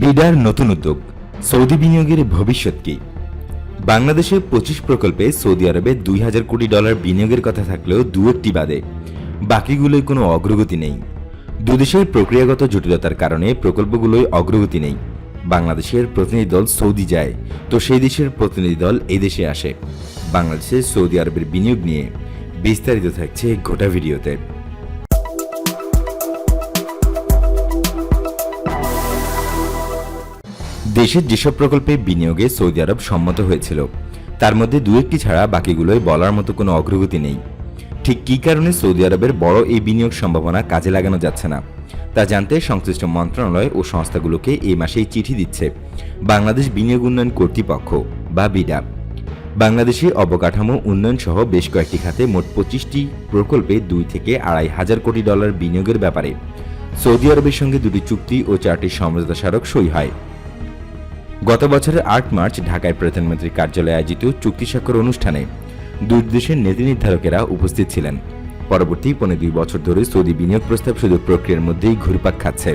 বিডার নতুন উদ্যোগ, সৌদি বিনিয়োগের ভবিষ্যৎ কি? বাংলাদেশে পঁচিশ প্রকল্পে সৌদি আরবে দুই হাজার কোটি ডলার বিনিয়োগের কথা থাকলেও দু একটি বাদে বাকিগুলোয় কোনো অগ্রগতি নেই। দুদেশের প্রক্রিয়াগত জটিলতার কারণে প্রকল্পগুলোয় অগ্রগতি নেই। বাংলাদেশের প্রতিনিধি দল সৌদি যায়, তো সেই দেশের প্রতিনিধি দল এই দেশে আসে। বাংলাদেশে সৌদি আরবের বিনিয়োগ নিয়ে বিস্তারিত থাকছে গোটা ভিডিওতে। দেশের যেসব প্রকল্পে বিনিয়োগে সৌদি আরব সম্মত হয়েছিল, তার মধ্যে দু একটি ছাড়া বাকিগুলোয় বলার মতো কোনো অগ্রগতি নেই। ঠিক কী কারণে সৌদি আরবের বড় এই বিনিয়োগ সম্ভাবনা কাজে লাগানো যাচ্ছে না, তা জানতে সংশ্লিষ্ট মন্ত্রণালয় ও সংস্থাগুলোকে এই মাসেই চিঠি দিচ্ছে, বাংলাদেশ বিনিয়োগ উন্নয়ন কর্তৃপক্ষ বা বিডা। বাংলাদেশে অবকাঠামো উন্নয়ন সহ বেশ কয়েকটি খাতে মোট পঁচিশটি প্রকল্পে দুই থেকে আড়াই হাজার কোটি ডলার বিনিয়োগের ব্যাপারে সৌদি আরবের সঙ্গে দুটি চুক্তি ও চারটি সমঝোতা স্মারক সই হয়। গত বছরের আট মার্চ ঢাকায় প্রধানমন্ত্রীর কার্যালয়ে আয়োজিত চুক্তি স্বাক্ষর অনুষ্ঠানে দুই দেশের নীতি নির্ধারকেরা উপস্থিত ছিলেন। পরবর্তী পনেরো দুই বছর ধরে সৌদি বিনিয়োগ প্রস্তাব শুধু প্রক্রিয়ার মধ্যেই ঘুরপাক খাচ্ছে।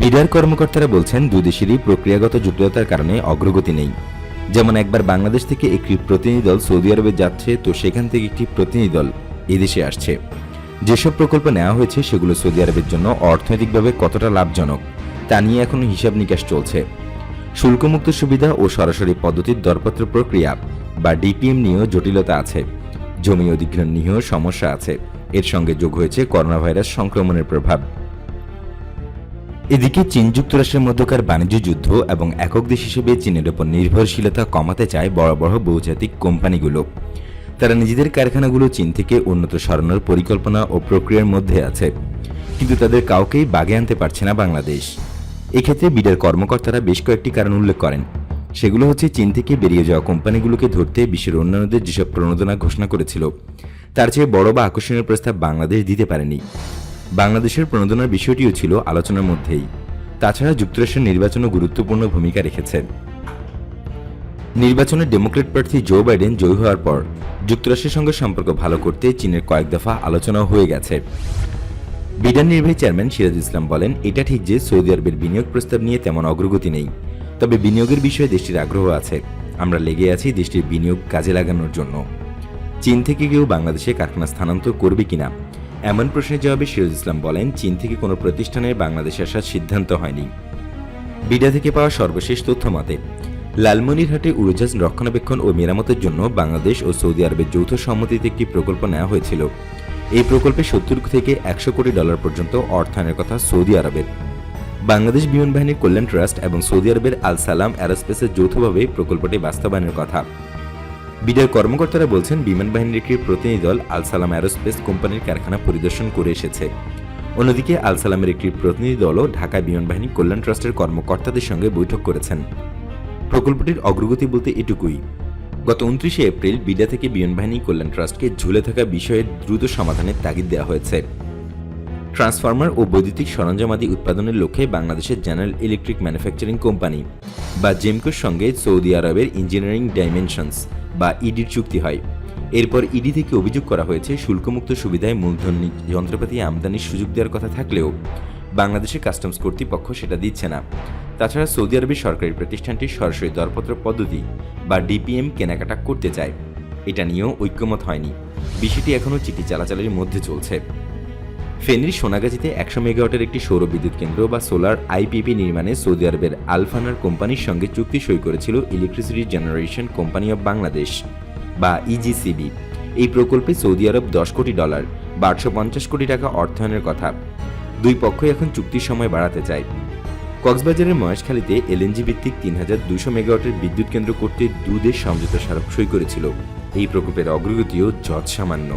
বিডার কর্মকর্তারা বলছেন, দুই দেশেরই প্রক্রিয়াগত জটিলতার কারণে অগ্রগতি নেই। যেমন একবার বাংলাদেশ থেকে একটি প্রতিনিধি দল সৌদি আরবে যাচ্ছে, তো সেখান থেকে একটি প্রতিনিধি দল এদেশে আসছে। যেসব প্রকল্প নেওয়া হয়েছে, সেগুলো সৌদি আরবের জন্য অর্থনৈতিকভাবে কতটা লাভজনক, তা নিয়ে এখনও হিসাব নিকাশ চলছে। শুল্কমুক্ত সুবিধা ও সরাসরি পদ্ধতির দরপত্র প্রক্রিয়া বা ডিপিএম নিয়েও জটিলতা আছে। জমি অধিগ্রহণ নিয়েও সমস্যা আছে। এর সঙ্গে যোগ হয়েছে করোনা ভাইরাস সংক্রমণের প্রভাব। এদিকে চীন যুক্তরাষ্ট্রের মধ্যকার বাণিজ্য যুদ্ধ এবং একক দেশ হিসেবে চীনের উপর নির্ভরশীলতা কমাতে চায় বড় বড় বহুজাতিক কোম্পানিগুলো। তারা নিজেদের কারখানাগুলো চীন থেকে উন্নত সরানোর পরিকল্পনা ও প্রক্রিয়ার মধ্যে আছে। কিন্তু তাদের কাউকেই বাগে আনতে পারছে না বাংলাদেশ। এক্ষেত্রে বিডার কর্মকর্তারা বেশ কয়েকটি কারণ উল্লেখ করেন। সেগুলো হচ্ছে চীন থেকে বেরিয়ে যাওয়া কোম্পানিগুলোকে ধরতে বিশ্বের অন্যান্যদের যেসব প্রণোদনা ঘোষণা করেছিল, তার চেয়ে বড় বা আকর্ষণীয় প্রস্তাব বাংলাদেশ দিতে পারেনি। বাংলাদেশের প্রণোদনার বিষয়টিও ছিল আলোচনার মধ্যেই। তাছাড়া যুক্তরাষ্ট্রের নির্বাচনও গুরুত্বপূর্ণ ভূমিকা রেখেছে। নির্বাচনে ডেমোক্রেট প্রার্থী জো বাইডেন জয়ী হওয়ার পর যুক্তরাষ্ট্রের সঙ্গে সম্পর্ক ভালো করতে চীনের কয়েক দফা আলোচনাও হয়ে গেছে। বিডার নির্বাহী চেয়ারম্যান সিরাজ ইসলাম বলেন, এটা ঠিক যে সৌদি আরবের বিনিয়োগ প্রস্তাব নিয়ে তেমন অগ্রগতি নেই। তবে বিনিয়োগের বিষয়ে দেশটির আগ্রহ আছে। আমরা লেগে আছি দেশটির বিনিয়োগ কাজে লাগানোর জন্য। চীন থেকে কেউ বাংলাদেশে কারখানা স্থানান্তর করবে কিনা? এমন প্রশ্নের জবাবে সিরাজ ইসলাম বলেন, চীন থেকে কোনো প্রতিষ্ঠানের বাংলাদেশে আসার সিদ্ধান্ত হয়নি। বিডা থেকে পাওয়া সর্বশেষ তথ্য মতে, লালমনিরহাটে উড়োজাহাজ রক্ষণাবেক্ষণ ও মেরামতের জন্য বাংলাদেশ ও সৌদি আরবের যৌথ সম্মতিতে একটি প্রকল্প নেওয়া হয়েছিল। এই প্রকল্পে সত্তর থেকে একশো কোটি ডলার পর্যন্ত অর্থায়নের কথা সৌদি আরবের। বাংলাদেশ বিমান বাহিনীর কল্যাণ ট্রাস্ট এবং সৌদি আরবের আল সালাম অ্যারোস্পেসের যৌথভাবে প্রকল্পটি বাস্তবায়নের কথা। বিডার কর্মকর্তারা বলছেন, বিমান বাহিনীর একটি প্রতিনিধি দল আল সালাম অ্যারোস্পেস কোম্পানির কারখানা পরিদর্শন করে এসেছে। অন্যদিকে আল সালামের একটি প্রতিনিধি দলও ঢাকা বিমান বাহিনী কল্যাণ ট্রাস্টের কর্মকর্তাদের সঙ্গে বৈঠক করেছেন। প্রকল্পটির অগ্রগতি বলতে এটুকুই। গত উনত্রিশে এপ্রিল বিডা থেকে বিমান বাহিনী কল্যাণ ট্রাস্টকে ঝুলে থাকা বিষয়ের দ্রুত সমাধানের তাগিদ দেওয়া হয়েছে। ট্রান্সফরমার ও বৈদ্যুতিক সরঞ্জামাদি উৎপাদনের লক্ষ্যে বাংলাদেশের জেনারেল ইলেকট্রিক ম্যানুফ্যাকচারিং কোম্পানি বা জেমকোর সঙ্গে সৌদি আরবের ইঞ্জিনিয়ারিং ডাইমেনশনস বা ইডির চুক্তি হয়। এরপর ইডি থেকে অভিযোগ করা হয়েছে, শুল্কমুক্ত সুবিধায় মূলধন যন্ত্রপাতি আমদানির সুযোগ দেওয়ার কথা থাকলেও বাংলাদেশের কাস্টমস কর্তৃপক্ষ সেটা দিচ্ছে না। তাছাড়া সৌদি আরবের সরকারি প্রতিষ্ঠানটি সরাসরি দরপত্র পদ্ধতি বা ডিপিএম কেনাকাটা করতে চায়। এটা নিয়েও ঐক্যমত হয়নি। বিষয়টি এখনও চিঠি চালাচালের মধ্যে চলছে। ফেনীর সোনাগাজীতে একশো মেগাওয়াটের একটি সৌর বিদ্যুৎ কেন্দ্র বা সোলার আইপিপি নির্মাণে সৌদি আরবের আলফানার কোম্পানির সঙ্গে চুক্তি সই করেছিল electricity generation company of Bangladesh বা ইজিসিবি এই প্রকল্পে সৌদি আরব দশ কোটি ডলার বা আটশো পঞ্চাশ কোটি টাকা অর্থায়নের কথা। দুই পক্ষই এখন চুক্তির সময় বাড়াতে চায়। কক্সবাজারের মহেশখালীতে এলএনজি ভিত্তিক তিন হাজার দুশো মেগাওয়াটের বিদ্যুৎ কেন্দ্র করতে দুদেশ সমঝোতা স্মারক সই করেছিল। এই প্রকল্পের অগ্রগতিও যৎসামান্য।